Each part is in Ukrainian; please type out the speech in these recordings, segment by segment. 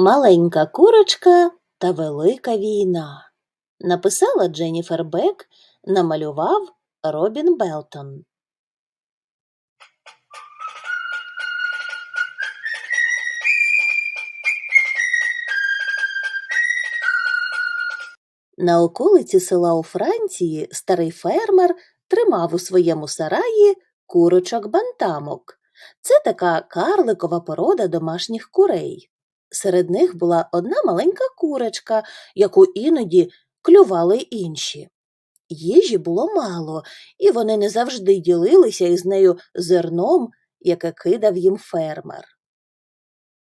Маленька курочка та велика війна. Написала Дженніфер Бек, намалював Робін Белтон. На околиці села у Франції старий фермер тримав у своєму сараї курочок бантамок. Це така карликова порода домашніх курей. Серед них була одна маленька курочка, яку іноді клювали інші. Їжі було мало, і вони не завжди ділилися із нею зерном, яке кидав їм фермер.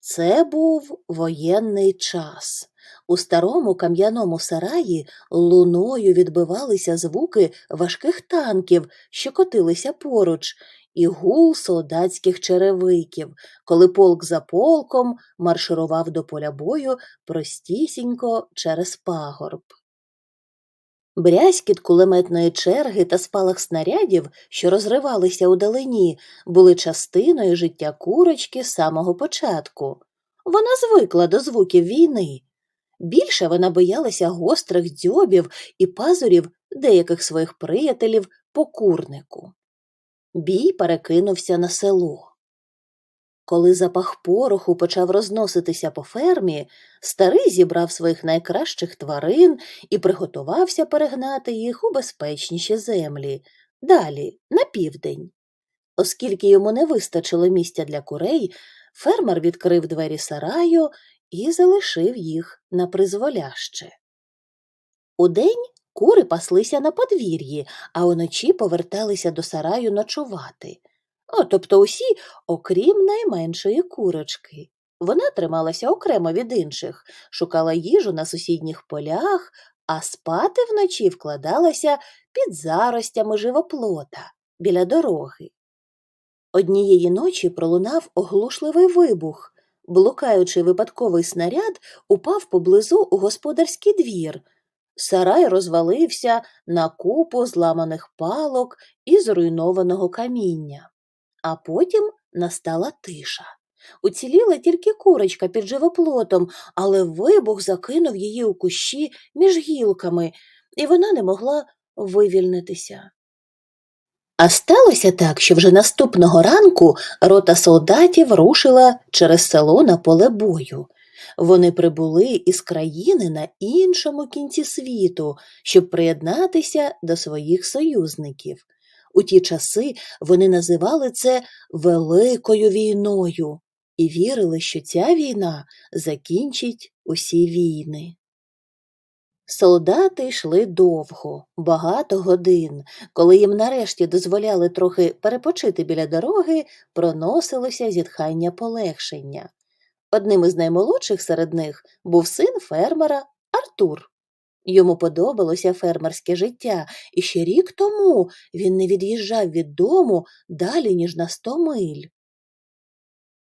Це був воєнний час. У старому кам'яному сараї луною відбивалися звуки важких танків, що котилися поруч, і гул солдатських черевиків, коли полк за полком марширував до поля бою простісінько через пагорб. Брязкіт кулеметної черги та спалах снарядів, що розривалися у далині, були частиною життя курочки з самого початку. Вона звикла до звуків війни. Більше вона боялася гострих дзьобів і пазурів деяких своїх приятелів по курнику. Бій перекинувся на село. Коли запах пороху почав розноситися по фермі, старий зібрав своїх найкращих тварин і приготувався перегнати їх у безпечніші землі, далі, на південь. Оскільки йому не вистачило місця для курей, фермер відкрив двері сараю і залишив їх на призволяще. Удень кури паслися на подвір'ї, а уночі поверталися до сараю ночувати. О, тобто усі, окрім найменшої курочки. Вона трималася окремо від інших, шукала їжу на сусідніх полях, а спати вночі вкладалася під заростями живоплота біля дороги. Однієї ночі пролунав оглушливий вибух. Блукаючий випадковий снаряд упав поблизу у господарський двір. Сарай розвалився на купу зламаних палок і зруйнованого каміння. А потім настала тиша. Уціліла тільки курочка під живоплотом, але вибух закинув її у кущі між гілками, і вона не могла вивільнитися. А сталося так, що вже наступного ранку рота солдатів рушила через село на поле бою. Вони прибули із країни на іншому кінці світу, щоб приєднатися до своїх союзників. У ті часи вони називали це Великою війною і вірили, що ця війна закінчить усі війни. Солдати йшли довго, багато годин. Коли їм нарешті дозволяли трохи перепочити біля дороги, проносилося зітхання полегшення. Одним із наймолодших серед них був син фермера Артур. Йому подобалося фермерське життя, і ще рік тому він не від'їжджав від дому далі, ніж на сто миль.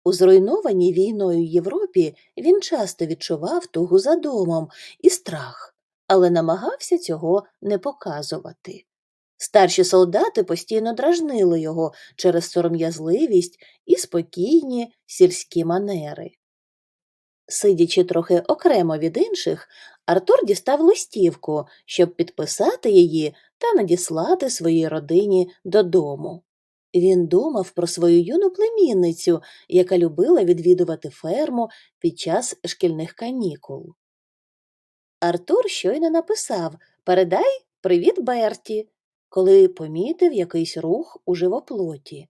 У зруйнованій війною Європі він часто відчував тугу за домом і страх, але намагався цього не показувати. Старші солдати постійно дражнили його через сором'язливість і спокійні сільські манери. Сидячи трохи окремо від інших, Артур дістав листівку, щоб підписати її та надіслати своїй родині додому. Він думав про свою юну племінницю, яка любила відвідувати ферму під час шкільних канікул. Артур щойно написав Передай привіт Берті, коли помітив якийсь рух у живоплоті.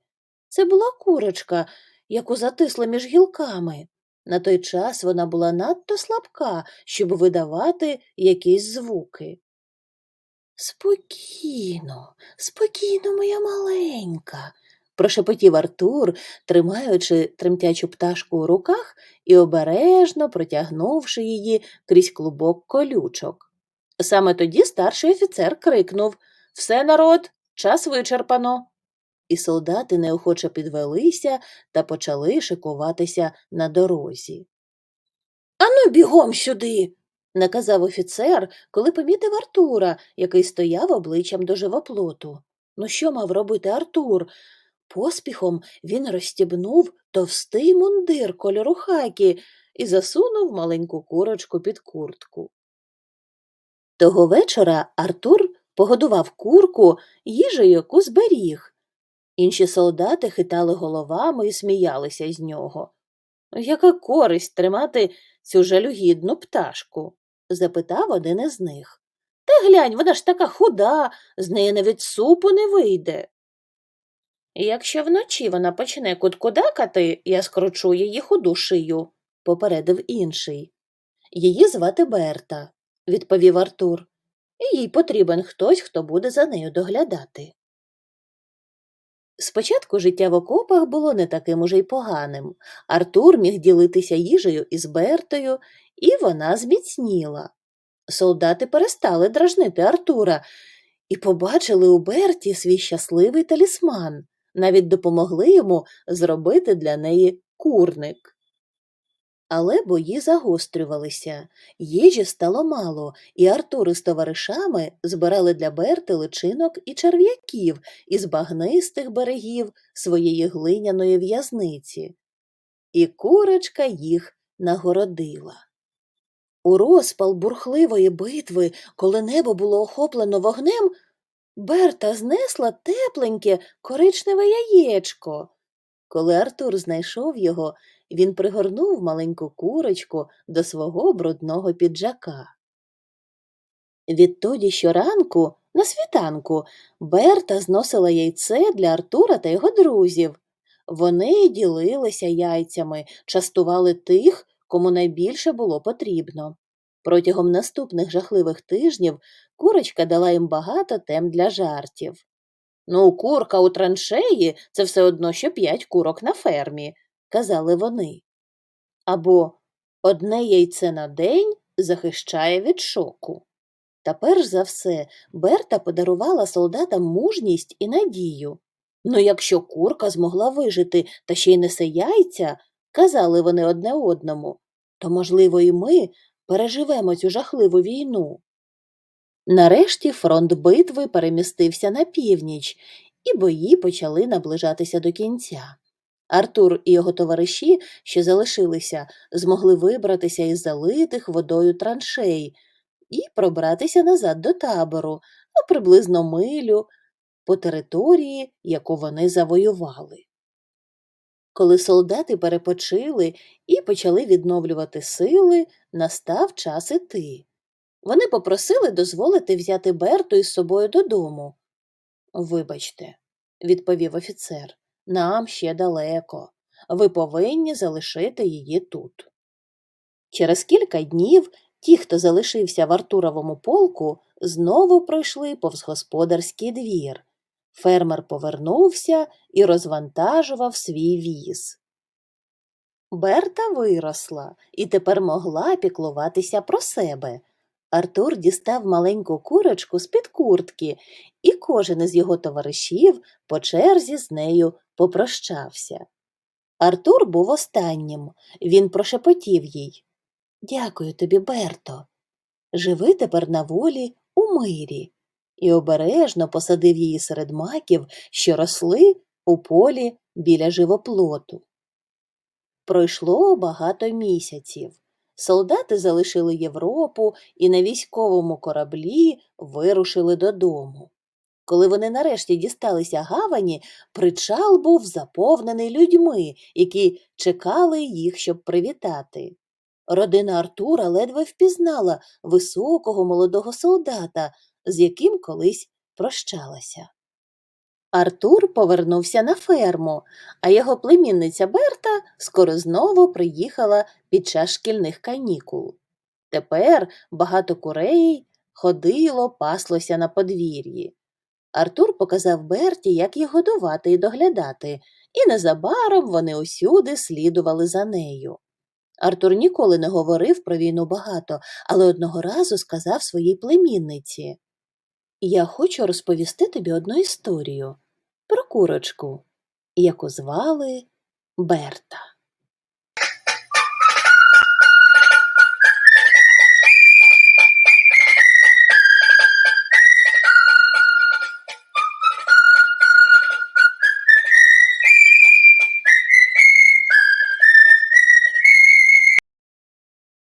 Це була курочка, яку затисли між гілками. На той час вона була надто слабка, щоб видавати якісь звуки. Спокійно, спокійно, моя маленька, прошепотів Артур, тримаючи тремтячу пташку у руках і обережно протягнувши її крізь клубок колючок. Саме тоді старший офіцер крикнув Все, народ, час вичерпано. І солдати неохоче підвелися та почали шикуватися на дорозі. Ану, бігом сюди, наказав офіцер, коли помітив Артура, який стояв обличчям до живоплоту. Ну, що мав робити Артур? Поспіхом він розстібнув товстий мундир кольору хакі, і засунув маленьку курочку під куртку. Того вечора Артур погодував курку їжею, яку зберіг. Інші солдати хитали головами і сміялися з нього. Яка користь тримати цю жалюгідну пташку? запитав один із них. Та глянь, вона ж така худа, з неї навіть супу не вийде. Якщо вночі вона почне куткудакати, я скручу її худу шию, попередив інший. Її звати Берта, відповів Артур, і їй потрібен хтось, хто буде за нею доглядати. Спочатку життя в окопах було не таким уже й поганим. Артур міг ділитися їжею із Бертою, і вона зміцніла. Солдати перестали дражнити Артура і побачили у Берті свій щасливий талісман, навіть допомогли йому зробити для неї курник. Але бої загострювалися, їжі стало мало, і Артур із товаришами збирали для Берти личинок і черв'яків із багнистих берегів своєї глиняної в'язниці. І курочка їх нагородила. У розпал бурхливої битви, коли небо було охоплено вогнем, Берта знесла тепленьке коричневе яєчко. Коли Артур знайшов його, він пригорнув маленьку курочку до свого брудного піджака. Відтоді щоранку, на світанку, Берта зносила яйце для Артура та його друзів. Вони ділилися яйцями, частували тих, кому найбільше було потрібно. Протягом наступних жахливих тижнів курочка дала їм багато тем для жартів. Ну, курка у траншеї це все одно, що п'ять курок на фермі, казали вони. Або одне яйце на день захищає від шоку. Та перш за все Берта подарувала солдатам мужність і надію. Ну, якщо курка змогла вижити та ще й несе яйця, казали вони одне одному, то, можливо, і ми переживемо цю жахливу війну. Нарешті фронт битви перемістився на північ, і бої почали наближатися до кінця. Артур і його товариші, що залишилися, змогли вибратися із залитих водою траншей і пробратися назад до табору, ну, приблизно милю, по території, яку вони завоювали. Коли солдати перепочили і почали відновлювати сили, настав час іти. Вони попросили дозволити взяти Берту із собою додому. Вибачте, відповів офіцер, нам ще далеко. Ви повинні залишити її тут. Через кілька днів ті, хто залишився в Артуровому полку, знову пройшли повз господарський двір. Фермер повернувся і розвантажував свій віз. Берта виросла і тепер могла піклуватися про себе. Артур дістав маленьку курочку з-під куртки, і кожен із його товаришів по черзі з нею попрощався. Артур був останнім. Він прошепотів їй Дякую тобі, Берто. Живи тепер на волі у мирі, і обережно посадив її серед маків, що росли у полі біля живоплоту. Пройшло багато місяців. Солдати залишили Європу і на військовому кораблі вирушили додому. Коли вони нарешті дісталися гавані, причал був заповнений людьми, які чекали їх, щоб привітати. Родина Артура ледве впізнала високого молодого солдата, з яким колись прощалася. Артур повернувся на ферму, а його племінниця Берта скоро знову приїхала під час шкільних канікул. Тепер багато курей ходило, паслося на подвір'ї. Артур показав Берті, як їх годувати і доглядати, і незабаром вони усюди слідували за нею. Артур ніколи не говорив про війну багато, але одного разу сказав своїй племінниці Я хочу розповісти тобі одну історію про курочку, яку звали Берта.